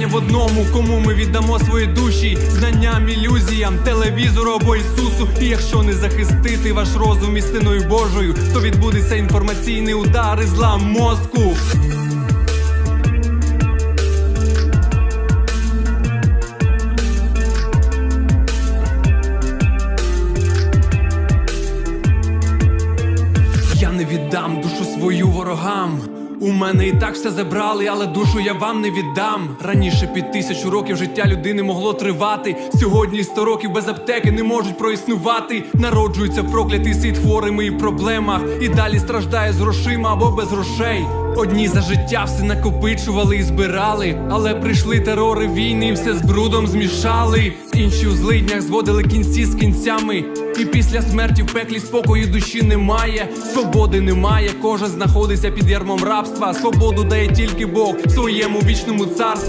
питання в одному, кому ми віддамо свої душі, знанням, ілюзіям, телевізору або Ісусу. І якщо не захистити ваш розум істиною Божою, то відбудеться інформаційний удар і злам мозку. Я не віддам душу свою ворогам. У мене і так все забрали, але душу я вам не віддам. Раніше під тисячу років життя людини могло тривати. Сьогодні 100 років без аптеки не можуть проіснувати. Народжуються в проклятий світ хворими і в проблемах. І далі страждає з грошима або без грошей. Одні за життя все накопичували і збирали, але прийшли терори війни, і все з брудом змішали. Інші у злиднях зводили кінці з кінцями. І після смерті в пеклі спокою душі немає, свободи немає, кожен знаходиться під ярмом рабства. Свободу дає тільки Бог в своєму вічному царстві.